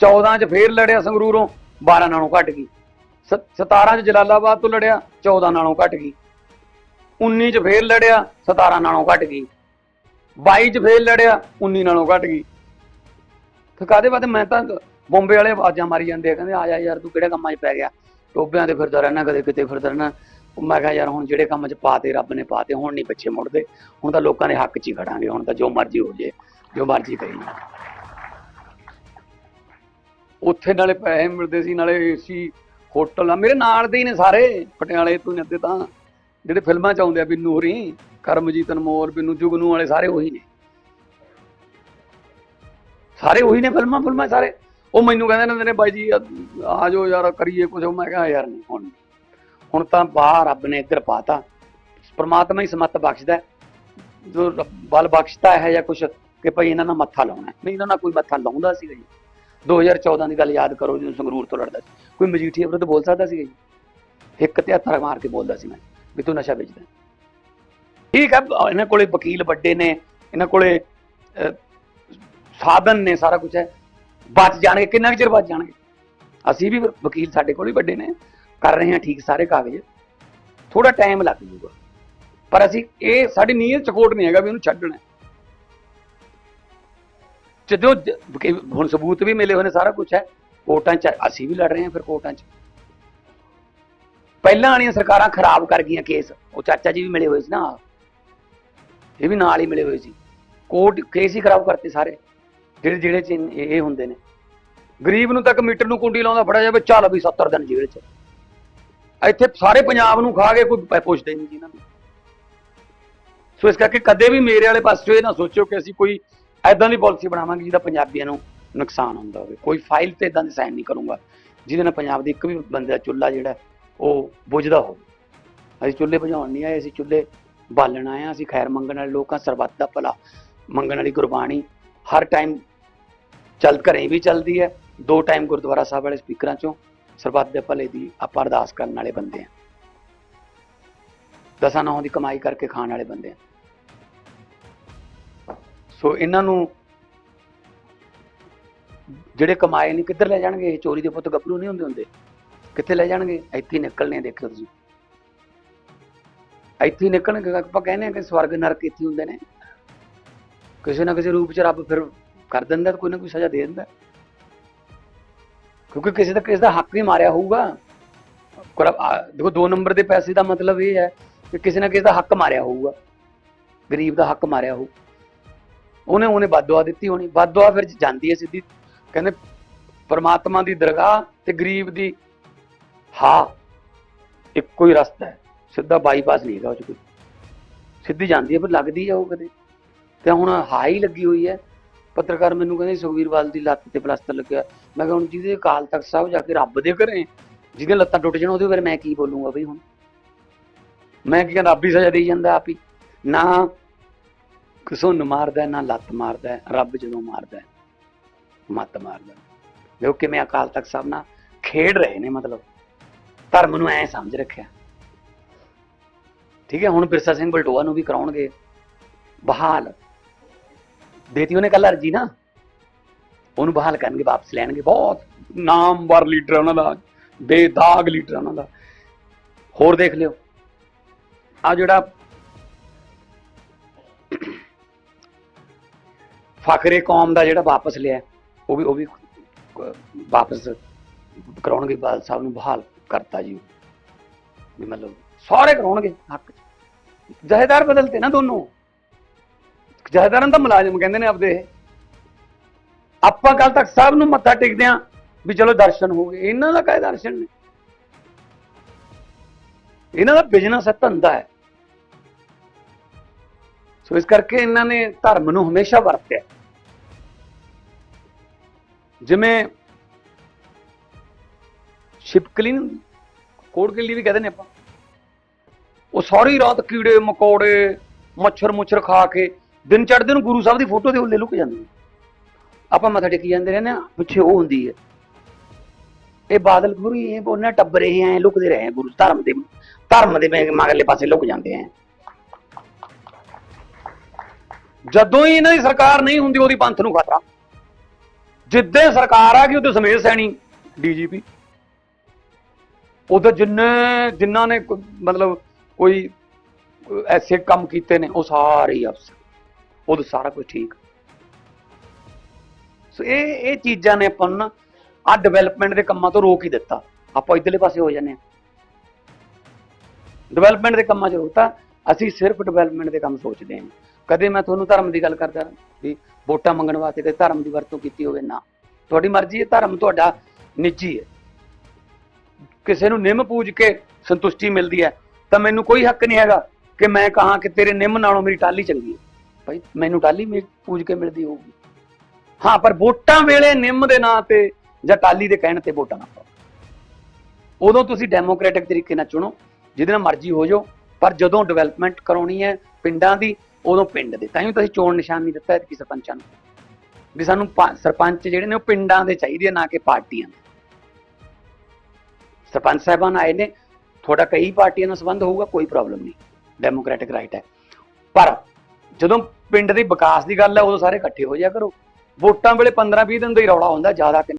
14 ਚ ਫੇਰ ਲੜਿਆ ਸੰਗਰੂਰੋਂ 12 ਨਾਲੋਂ ਘਟ ਗਈ। ਸ- 17 ਚ ਜਲਾਲਾਬਾਦ ਤੋਂ ਲੜਿਆ 14 ਨਾਲੋਂ ਘਟ ਗਈ। 19 ਚ ਫੇਰ ਲੜਿਆ 17 ਨਾਲੋਂ ਘਟ ਗਈ। 22 ਚ ਫੇਰ ਲੜਿਆ 19 ਨਾਲੋਂ ਘਟ ਗਈ। ਕਾਦੇ ਬਾਅਦ ਮੈਂ ਤਾਂ ਬੰਬੇ ਵਾਲੇ ਆਵਾਜ਼ਾਂ ਮਾਰੀ ਜਾਂਦੇ ਆ, ਕਹਿੰਦੇ ਆ ਜਾ ਯਾਰ ਤੂੰ ਕਿਹੜੇ ਕੰਮਾਂ 'ਚ ਪੈ ਗਿਆ? ਟੋਬਿਆਂ ਤੇ ਫਿਰਦਾ ਰਹਿਣਾ, ਕਦੇ ਕਿਤੇ ਫਿਰਦਾ ਰਹਿਣਾ। ਮੈਂ ਕਿਹਾ ਯਾਰ ਹੁਣ ਜਿਹੜੇ ਕੰਮ 'ਚ ਪਾਤੇ ਰੱਬ ਨੇ ਪਾਤੇ ਹੁਣ ਨਹੀਂ ਪਿੱਛੇ ਮੁੜਦੇ। ਹੁਣ ਤਾਂ ਲੋਕਾਂ ਦੇ ਹੱਕ 'ਚ ਹੀ ਖੜਾਂਗੇ, ਹੁਣ ਤਾਂ ਜੋ ਮਰਜ਼ੀ ਹੋ ਜੇ, ਜੋ ਮਰਜ਼ੀ ਕਰੀ ਉੱਥੇ ਨਾਲੇ ਪੈਸੇ ਮਿਲਦੇ ਸੀ, ਨਾਲੇ ਸੀ ਹੋਟਲ ਆ, ਮੇਰੇ ਨਾਲ ਦੇ ਹੀ ਨੇ ਸਾਰੇ, ਪਟਿਆਲੇ ਤੋਂ ਹੀ ਅੱਧੇ ਤਾਂ। ਜਿਹੜੇ ਫਿਲਮਾਂ 'ਚ ਆਉਂਦੇ ਆ, ਬਿੰਨੂ ਹੋਰੀ, ਕਰਮਜੀਤ ਅਨਮੋਲ, ਬਿੰਨੂ ਜੁਗਨੂ ਵਾਲੇ ਸਾਰੇ ਉਹੀ ਨੇ। ਸਾਰੇ ਉਹੀ ਨੇ ਫਿਲਮਾਂ ਫਿਲਮਾਂ ਸਾਰੇ। ਉਹ ਮੈਨੂੰ ਕਹਿੰਦੇ ਨੇ ਨੇ, ਬਾਈ ਜੀ, ਆ ਜਾਓ ਯਾਰ, ਕਰੀਏ ਕੁਝ ਮੈਂ ਕਿਹਾ ਯਾਰ, ਨਹੀਂ, ਹੁਣ ਹੁਣ ਤਾਂ ਬਾਹਰ ਰੱਬ ਨੇ ਇੱਧਰ ਪਾਤਾ ਪਰਮਾਤਮਾ ਹੀ ਸਮੱਤ ਬਖਸ਼ਦਾ ਜੋ ਬਲ ਬਖਸ਼ਦਾ ਹੈ ਜਾਂ ਕੁਝ ਕਿ ਭਈ ਇਹਨਾਂ ਨਾਲ ਮੱਥਾ ਲਾਉਣਾ ਨਹੀਂ, ਇਹਨਾਂ ਨਾਲ ਕੋਈ ਮੱਥਾ ਲਾਉਂਦਾ ਸੀਗਾ ਜੀ। 2014 ਦੀ ਗੱਲ ਯਾਦ ਕਰੋ, ਜਦੋਂ ਸੰਗਰੂਰ ਤੋਂ ਲੜਦਾ ਸੀ। ਕੋਈ ਮਜੀਠੀਆ ਵਿਰੁੱਧ ਬੋਲ ਸਕਦਾ ਸੀਗਾ ਜੀ? ਇੱਕ ਤੇ ਹੱਥ ਮਾਰ ਕੇ ਬੋਲਦਾ ਸੀ ਮੈਂ। ਵੀ ਤੂੰ ਨਸ਼ਾ ਵੇਚਦਾ। ਠੀਕ ਹੈ, ਇਹਨਾਂ ਕੋਲੇ ਵਕੀਲ ਵੱਡੇ ਨੇ, ਇਹਨਾਂ ਕੋਲੇ ਸਾਧਨ ਨੇ ਸਾਰਾ ਕੁਝ ਹੈ। ਬਚ ਜਾਣਗੇ, ਕਿੰਨਾ ਕੁ ਚਿਰ ਬਚ ਜਾਣਗੇ? ਅਸੀਂ ਵੀ ਵਕੀਲ ਸਾਡੇ ਕੋਲ ਵੀ ਵੱਡੇ ਨੇ, ਕਰ ਰਹੇ ਹਾਂ ਠੀਕ ਸਾਰੇ ਕਾਗਜ਼। ਥੋੜਾ ਟਾਈਮ ਲੱਗ ਜੂਗਾ ਪਰ ਅਸੀਂ ਇਹ ਸਾਡੀ ਨੀਅਤ ਚਕੋਟ ਨਹੀਂ ਹੈਗਾ ਵੀ ਉਹਨੂੰ ਛੱਡਣਾ। ਜਦੋਂ ਹੁਣ ਸਬੂਤ ਵੀ ਮਿਲੇ ਹੋਏ ਨੇ, ਸਾਰਾ ਕੁਝ ਹੈ। ਕੋਰਟਾਂ 'ਚ ਅਸੀਂ ਵੀ ਲੜ ਰਹੇ ਹਾਂ, ਫਿਰ ਕੋਰਟਾਂ 'ਚ। ਪਹਿਲਾਂ ਵਾਲੀਆਂ ਸਰਕਾਰਾਂ ਖਰਾਬ ਕਰ ਗਈਆਂ ਕੇਸ। ਉਹ ਚਾਚਾ ਜੀ ਵੀ ਮਿਲੇ ਹੋਏ ਸੀ ਨਾ। ਇਹ ਵੀ ਨਾਲ ਹੀ ਮਿਲੇ ਹੋਏ ਸੀ। ਕੋਰਟ ਕੇਸ ਹੀ ਖਰਾਬ ਕਰਤੇ ਸਾਰੇ। ਜਿਹੜੇ ਜਿਹੜੇ ਚ ਇਹ ਹੁੰਦੇ ਨੇ। ਗਰੀਬ ਨੂੰ ਤੱਕ ਮੀਟਰ ਨੂੰ ਕੁੰਡੀ ਲਾਉਂਦਾ ਫੜਿਆ ਜਾਵੇ, ਚੱਲ ਵੀ 70 ਦਿਨ ਜੇਲ੍ਹ 'ਚ। ਇੱਥੇ ਸਾਰੇ ਪੰਜਾਬ ਨੂੰ ਖਾ ਕੇ ਕੋਈ ਪੁੱਛਦੇ ਪੁੱਛਦਾ ਹੀ ਨਹੀਂ ਜੀ ਇਹਨਾਂ ਨੂੰ। ਸੋ ਇਸ ਕਰਕੇ ਕਦੇ ਵੀ ਮੇਰੇ ਵਾਲੇ ਪਾਸੇ ਇਹ ਨਾ ਸੋਚਿਓ ਕਿ ਅਸੀਂ ਕੋਈ ਐਦਾਂ ਦੀ ਪਾਲਿਸੀ ਬਣਾਵਾਂਗੇ ਜਿਹਦਾ ਪੰਜਾਬੀਆਂ ਨੂੰ ਨੁਕਸਾਨ ਹੁੰਦਾ ਹੋਵੇ। ਕੋਈ ਫਾਈਲ ਤੇ ਇਦਾਂ ਦੀ ਸਾਈਨ ਨਹੀਂ ਕਰੂੰਗਾ। ਜਿਹਦੇ ਨਾਲ ਪੰਜਾਬ ਦੇ ਇੱਕ ਵੀ ਬੰਦੇ ਦਾ ਚੁੱਲ੍ਹਾ ਜਿਹੜਾ ਉਹ ਬੁਝਦਾ ਹੋਵੇ। ਅਸੀਂ ਚੁੱਲ੍ਹੇ ਭਜਾਉਣ ਨਹੀਂ ਆਏ, ਅਸੀਂ ਚੁੱਲ੍ਹੇ ਬਾਲਣ ਆਏ ਹਾਂ। ਅਸੀਂ ਖੈਰ ਮੰਗਣ ਵਾਲੇ ਲੋਕਾਂ ਸਰਬੱਤ ਦਾ ਭਲਾ। ਮੰਗਣ ਵਾਲੀ ਗੁਰਬਾਣੀ ਹਰ ਟਾਈਮ ਚੱਲ ਘਰੇ ਵੀ ਚੱਲਦੀ ਹੈ। ਦੋ ਟਾਈਮ ਗੁਰਦੁਆਰਾ ਸਾਹਿਬ ਵਾਲੇ ਸਪੀਕਰਾਂ ਚੋਂ ਸਰਬੱਤ ਦੇ ਭਲੇ ਦੀ ਆਪਾਂ ਅਰਦਾਸ ਕਰਨ ਵਾਲੇ ਬੰਦੇ ਆ ਦਸਾਂ ਨੌਂ ਦੀ ਕਮਾਈ ਕਰਕੇ ਖਾਣ ਵਾਲੇ ਬੰਦੇ ਆ ਸੋ ਇਹਨਾਂ ਨੂੰ ਜਿਹੜੇ ਕਮਾਏ ਨਹੀਂ, ਕਿੱਧਰ ਲੈ ਜਾਣਗੇ? ਇਹ ਚੋਰੀ ਦੇ ਪੁੱਤ ਗੱਭਰੂ ਨਹੀਂ ਹੁੰਦੇ ਹੁੰਦੇ? ਕਿੱਥੇ ਲੈ ਜਾਣਗੇ? ਇੱਥੇ ਨਿਕਲਣੇ ਆ, ਦੇਖਿਓ ਤੁਸੀਂ। ਇੱਥੇ ਨਿਕਲਣਗੇ ਆਪਾਂ ਕਹਿੰਦੇ ਆ ਕਿ ਸਵਰਗ ਨਰਕ ਇੱਥੇ ਹੁੰਦੇ ਨੇ। ਕਿਸੇ ਨਾ ਕਿਸੇ ਰੂਪ ਚ ਰੱਬ ਫਿਰ ਕਰ ਦਿੰਦਾ ਕੋਈ ਨਾ ਕੋਈ ਸਜ਼ਾ ਦੇ ਦਿੰਦਾ। ਕਿਉਂਕਿ ਕਿਸੇ ਦਾ ਕਿਸੇ ਦਾ ਹੱਕ ਵੀ ਮਾਰਿਆ ਹੋਊਗਾ। ਦੇਖੋ ਦੋ ਨੰਬਰ ਦੇ ਪੈਸੇ ਦਾ ਮਤਲਬ ਇਹ ਹੈ ਕਿ ਕਿਸੇ ਨਾ ਕਿਸੇ ਦਾ ਹੱਕ ਮਾਰਿਆ ਹੋਊਗਾ। ਗਰੀਬ ਦਾ ਹੱਕ ਮਾਰਿਆ ਹੋਊ। ਉਹਨੇ ਉਹਨੇ ਬਦਦੁਆ ਦਿੱਤੀ ਹੋਣੀ। ਬਦਦੁਆ ਫਿਰ ਜਾਂਦੀ ਹੈ ਸਿੱਧੀ। ਕਹਿੰਦੇ ਪਰਮਾਤਮਾ ਦੀ ਦਰਗਾਹ ਤੇ ਗਰੀਬ ਦੀ ਹਾਂ, ਇੱਕੋ ਹੀ ਰਸਤਾ ਹੈ। ਸਿੱਧਾ ਬਾਈਪਾਸ ਨਹੀਂ ਹੈਗਾ ਉਹ ਚ ਕੋਈ। ਸਿੱਧੀ ਜਾਂਦੀ ਹੈ, ਪਰ ਲੱਗਦੀ ਹੈ ਉਹ ਕਦੇ। ਤੇ ਹੁਣ ਹਾਈ ਲੱਗੀ ਹੋਈ ਹੈ। ਪੱਤਰਕਾਰ ਮੈਨੂੰ ਕਹਿੰਦੇ ਸੁਖਵੀਰ ਬਾਦਲ ਦੀ ਲੱਤ ਤੇ ਪਲਾਸਟਰ ਲੱਗਿਆ। ਮੈਂ ਕਿਹਾ ਹੁਣ ਜਿਹਦੇ ਅਕਾਲ ਤਖਤ ਸਾਹਿਬ ਜਾ ਕੇ ਰੱਬ ਦੇ ਘਰੇ, ਜਿਹਦੀਆਂ ਲੱਤਾਂ ਟੁੱਟ ਜਾਣ, ਉਹਦੇ ਬਾਰੇ ਮੈਂ ਕੀ ਬੋਲੂੰਗਾ ਬਈ ਹੁਣ? ਮੈਂ ਕੀ ਕਹਿੰਦਾ, ਆਪੀ ਸਜ਼ਾ ਦੇਈ ਜਾਂਦਾ ਆਪ ਹੀ। ਨਾ ਕਿਸੋਂ ਨੂੰ ਮਾਰਦਾ, ਨਾ ਲੱਤ ਮਾਰਦਾ, ਰੱਬ ਜਦੋਂ ਮਾਰਦਾ, ਮੱਤ ਮਾਰਦਾ। ਹੈ। ਕਿਵੇਂ ਅਕਾਲ ਤਖਤ ਸਾਹਿਬ ਨਾਲ ਖੇਡ ਰਹੇ ਨੇ ਮਤਲਬ। ਧਰਮ ਨੂੰ ਐ ਸਮਝ ਰੱਖਿਆ। ਠੀਕ ਹੈ ਹੁਣ ਬਿਰਸਾ ਸਿੰਘ ਬਲਟੋਆ ਨੂੰ ਵੀ ਕਰਾਉਣਗੇ। ਬਹਾਲ। ਦੇਤੀ ਉਹਨੇ ਕੱਲ ਅਰਜੀ ਨਾ? ਉਹਨੂੰ ਬਹਾਲ ਕਰਨਗੇ ਵਾਪਸ ਲੈਣਗੇ। ਬਹੁਤ ਨਾਮਵਰ ਲੀਡਰ ਉਹਨਾਂ ਦਾ ਬੇਦਾਗ ਲੀਡਰ ਉਹਨਾਂ ਦਾ। ਹੋਰ ਦੇਖ ਲਿਓ। ਆ ਜਿਹੜਾ ਫਖਰੇ ਕੌਮ ਦਾ ਜਿਹੜਾ ਵਾਪਸ ਲਿਆ ਉਹ ਵੀ ਉਹ ਵੀ ਅਹ, ਵਾਪਸ ਕਰਾਉਣਗੇ ਬਾਦਲ ਸਾਹਿਬ ਨੂੰ ਬਹਾਲ। ਕਰਤਾ ਜੀ। ਵੀ ਮਤਲਬ ਸਾਰੇ ਕਰਾਉਣਗੇ ਹੱਕ ਜਹੇਦਾਰ ਬਦਲਤੇ ਨਾ ਦੋਨੋਂ। ਜਹੇਦਾਰਾਂ ਦਾ ਮੁਲਾਜ਼ਮ ਕਹਿੰਦੇ ਨੇ ਆਪਦੇ ਆਪਾਂ ਕੱਲ ਤੱਕ ਸਭ ਨੂੰ ਮੱਥਾ ਟੇਕਦੇ ਆਂ ਵੀ ਚਲੋ ਦਰਸ਼ਨ ਹੋ ਗਏ। ਇਹਨਾਂ ਦਾ ਕਾਹ ਦਰਸ਼ਨ ਨੇ? ਇਹਨਾਂ ਦਾ ਬਿਜ਼ਨਸ ਹੈ, ਧੰਦਾ ਹੈ। ਸੋ ਇਸ ਕਰਕੇ ਇਹਨਾਂ ਨੇ ਧਰਮ ਨੂੰ ਹਮੇਸ਼ਾ ਵਰਤਿਆ। ਜਿਵੇਂ ਛਿਪਕਲੀ ਨੂੰ ਕੋੜਕਲੀ ਵੀ ਕਹਿੰਦੇ ਨੇ ਆਪਾਂ। ਉਹ ਸਾਰੀ ਰਾਤ ਕੀੜੇ, ਮਕੌੜੇ ਮੱਛਰ ਮੁੱਛਰ ਖਾ ਕੇ ਦਿਨ ਚੜ੍ਹਦੇ ਨੂੰ ਗੁਰੂ ਸਾਹਿਬ ਦੀ ਫੋਟੋ ਦੇ ਉੱਲੇ ਲੁਕ ਜਾਂਦੇ ਆਪਾਂ ਮੱਥਾ ਟੇਕੀ ਜਾਂਦੇ ਰਹਿੰਦੇ ਆ ਪਿੱਛੇ ਉਹ ਹੁੰਦੀ ਹੈ। ਇਹ ਬਾਦਲ ਗੁਰੂ ਇਹ ਉਹਨਾਂ ਟੱਬਰ ਇਹ ਐ ਲੁਕਦੇ ਰਹੇ ਗੁਰੂ, ਧਰਮ ਦੇ ਧਰਮ ਦੇ ਮਗਰਲੇ ਪਾਸੇ ਲੁਕ ਜਾਂਦੇ ਆ ਜਦੋਂ ਹੀ ਇਹਨਾਂ ਦੀ ਸਰਕਾਰ ਨਹੀਂ ਹੁੰਦੀ, ਉਹਦੀ ਪੰਥ ਨੂੰ ਖਤਰਾ। ਜਿੱਦੇ ਸਰਕਾਰ ਆ ਗਈ ਉਹਦੇ ਸਮੇਤ ਸੈਣੀ, ਡੀਜੀਪੀ। ਉਹਦੇ ਜਿੰਨੇ ਜਿਨ੍ਹਾਂ ਨੇ ਮਤਲਬ ਕੋਈ ਐਸੇ ਕੰਮ ਕੀਤੇ ਨੇ, ਉਹ ਸਾਰੇ ਹੀ ਅਫਸਰ। ਉਹਦਾ ਸਾਰਾ ਕੁਝ ਠੀਕ। ਸੋ ਇਹ ਇਹ ਚੀਜ਼ਾਂ ਨੇ ਆਪਾਂ ਨੂੰ ਨਾ ਆ ਡਿਵੈਲਪਮੈਂਟ ਦੇ ਕੰਮਾਂ ਤੋਂ ਰੋਕ ਹੀ ਦਿੱਤਾ। ਆਪਾਂ ਇਧਰਲੇ ਪਾਸੇ ਹੋ ਜਾਂਦੇ ਆ ਡਿਵੈਲਪਮੈਂਟ ਦੇ ਕੰਮਾਂ 'ਚ ਰੋਕਤਾ ਅਸੀਂ ਸਿਰਫ ਡਿਵੈਲਪਮੈਂਟ ਦੇ ਕੰਮ ਸੋਚਦੇ ਹਾਂ। ਕਦੇ ਮੈਂ ਤੁਹਾਨੂੰ ਧਰਮ ਦੀ ਗੱਲ ਕਰਦਾ ਵੀ ਵੋਟਾਂ ਮੰਗਣ ਵਾਸਤੇ ਕਦੇ ਧਰਮ ਦੀ ਵਰਤੋਂ ਕੀਤੀ ਹੋਵੇ ਨਾ। ਤੁਹਾਡੀ ਮਰਜ਼ੀ ਹੈ, ਧਰਮ ਤੁਹਾਡਾ ਨਿੱਜੀ ਹੈ। ਕਿਸੇ ਨੂੰ ਨਿੰਮ ਪੂਜ ਕੇ ਸੰਤੁਸ਼ਟੀ ਮਿਲਦੀ ਹੈ ਤਾਂ ਮੈਨੂੰ ਕੋਈ ਹੱਕ ਨਹੀਂ ਹੈਗਾ ਕਿ ਮੈਂ ਕਹਾਂ ਕਿ ਤੇਰੇ ਨਿੰਮ ਨਾਲੋਂ ਮੇਰੀ ਟਾਲੀ ਚੰਗੀ ਹੈ। ਭਾਈ ਮੈਨੂੰ ਟਾਲੀ ਮੇ ਪੂਜ ਕੇ ਮਿਲਦੀ ਹੋਊਗੀ। ਹਾਂ ਪਰ ਵੋਟਾਂ ਵੇਲੇ ਨਿੰਮ ਦੇ ਨਾਂ ਤੇ ਜਾਂ ਟਾਲੀ ਦੇ ਕਹਿਣ ਤੇ ਵੋਟਾਂ ਨਾ ਪਾਓ। ਉਦੋਂ ਤੁਸੀਂ ਡੈਮੋਕ੍ਰੈਟਿਕ ਤਰੀਕੇ ਨਾਲ ਚੁਣੋ ਜਿਹਦੇ ਨਾਲ ਮਰਜ਼ੀ ਹੋ ਜਾਓ ਪਰ ਜਦੋਂ ਡਿਵੈਲਪਮੈਂਟ ਕਰਾਉਣੀ ਹੈ ਪਿੰਡਾਂ ਦੀ ਉਦੋਂ ਪਿੰਡ ਦੇ। ਤਾਂ ਹੀ ਤੁਸੀਂ ਚੋਣ ਨਿਸ਼ਾਨ ਨਹੀਂ ਦਿੱਤਾ ਕਿ ਸਰਪੰਚਾਂ ਨੂੰ। ਵੀ ਸਾਨੂੰ ਪਾ- ਸਰਪੰਚ ਜਿਹੜੇ ਨੇ ਉਹ ਪਿੰਡਾਂ ਦੇ ਚਾਹੀਦੇ ਆ, ਨਾ ਕਿ ਪਾਰਟੀਆਂ ਦੇ। ਸਰਪੰਚ ਸਾਹਿਬਾਨ ਆਏ ਨੇ, ਤੁਹਾਡਾ ਕਈ ਪਾਰਟੀਆਂ ਨਾਲ ਸੰਬੰਧ ਹੋਊਗਾ, ਕੋਈ ਪ੍ਰੋਬਲਮ ਨਹੀਂ। ਡੈਮੋਕ੍ਰੈਟਿਕ ਰਾਈਟ ਹੈ। ਪਰ ਜਦੋਂ ਪਿੰਡ ਦੇ ਵਿਕਾਸ ਦੀ ਗੱਲ ਹੈ, ਉਦੋਂ ਸਾਰੇ ਇਕੱਠੇ ਹੋ ਜਾਇਆ ਕਰੋ। ਵੋਟਾਂ ਵੇਲੇ 15 20 ਦਿਨ ਦਾ ਹੀ ਰੌਲਾ ਹੁੰਦਾ, ਜ਼ਿਆਦਾ